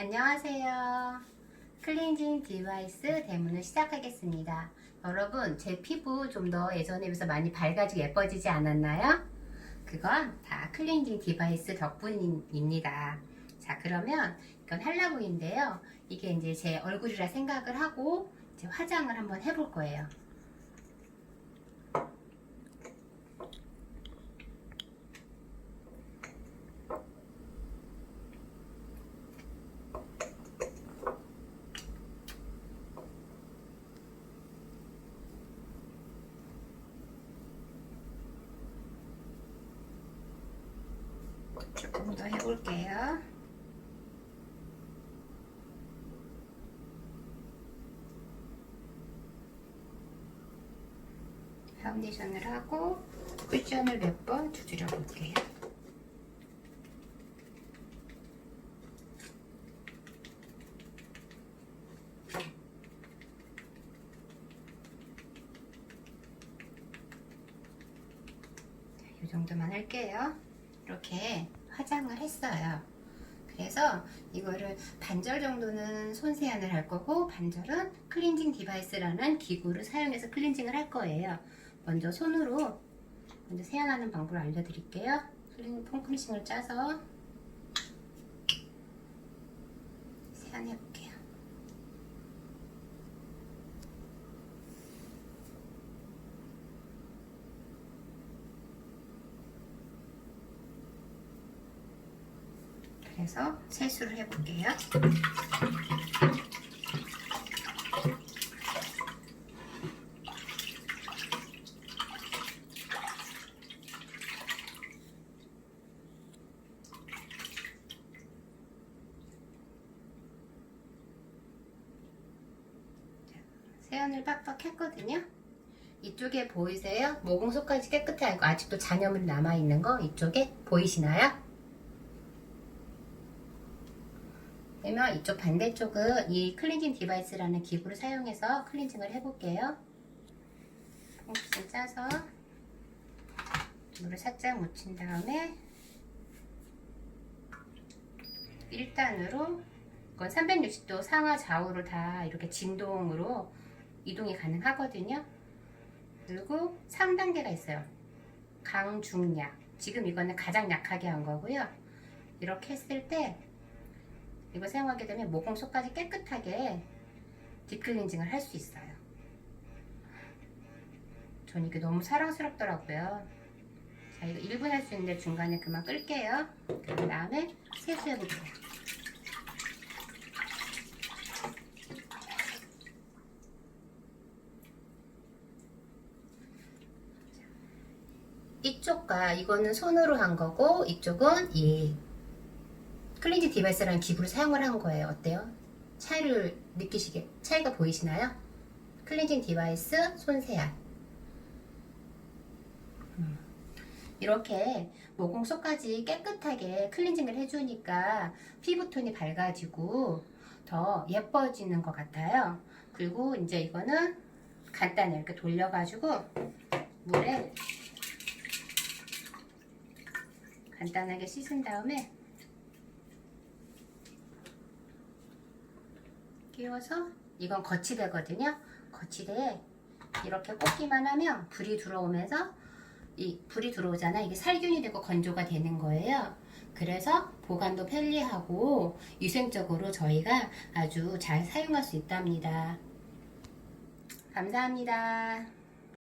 안녕하세요. 클렌징 디바이스 대문을 시작하겠습니다. 여러분, 제 피부 좀 더 예전에 비해서 많이 밝아지고 예뻐지지 않았나요? 그건 다 클렌징 디바이스 덕분입니다. 자, 그러면 이건 한라봉인데요. 이게 이제 제 얼굴이라 생각을 하고 이제 화장을 한번 해볼 거예요. 조금 더 해 볼게요. 파운데이션을 하고 쿠션을 몇 번 두드려 볼게요. 이 정도만 할게요. 이렇게 화장을 했어요. 그래서 이거를 반절 정도는 손 세안을 할 거고 반절은 클렌징 디바이스라는 기구를 사용해서 클렌징을 할 거예요. 먼저 손으로 먼저 세안하는 방법을 알려드릴게요. 클렌징 폼크리싱을 짜서 세안해 그래서 세수를 해볼게요. 세안을 빡빡 했거든요. 이쪽에 보이세요? 모공속까지 깨끗해 알고 아직도 잔여물이 남아있는 거 이쪽에 보이시나요? 그러면 이쪽 반대쪽은 이 클렌징 디바이스라는 기구를 사용해서 클렌징을 해볼게요. 퐁크싱 짜서 물을 살짝 묻힌 다음에 1단으로 이건 360도 상하 좌우를 다 이렇게 진동으로 이동이 가능하거든요. 그리고 3단계가 있어요. 강, 중, 약. 지금 이거는 가장 약하게 한 거고요. 이렇게 했을 때 이거 사용하게 되면 모공 속까지 깨끗하게 딥클렌징을 할 수 있어요. 전 이게 너무 사랑스럽더라고요. 자, 이거 1분 할 수 있는데 중간에 그만 끌게요. 그 다음에 세수해볼게요. 이쪽과 이거는 손으로 한 거고 이쪽은 이 클렌징 디바이스라는 기구를 사용을 한 거예요. 어때요? 차이를 느끼시게 차이가 보이시나요? 클렌징 디바이스 손세안 음. 이렇게 모공 속까지 깨끗하게 클렌징을 해주니까 피부톤이 밝아지고 더 예뻐지는 것 같아요. 그리고 이제 이거는 간단히 이렇게 돌려가지고 물에 간단하게 씻은 다음에 끼워서 이건 거치대거든요. 거치대에 이렇게 꽂기만 하면 불이 들어오면서 이 불이 들어오잖아. 이게 살균이 되고 건조가 되는 거예요. 그래서 보관도 편리하고 위생적으로 저희가 아주 잘 사용할 수 있답니다. 감사합니다.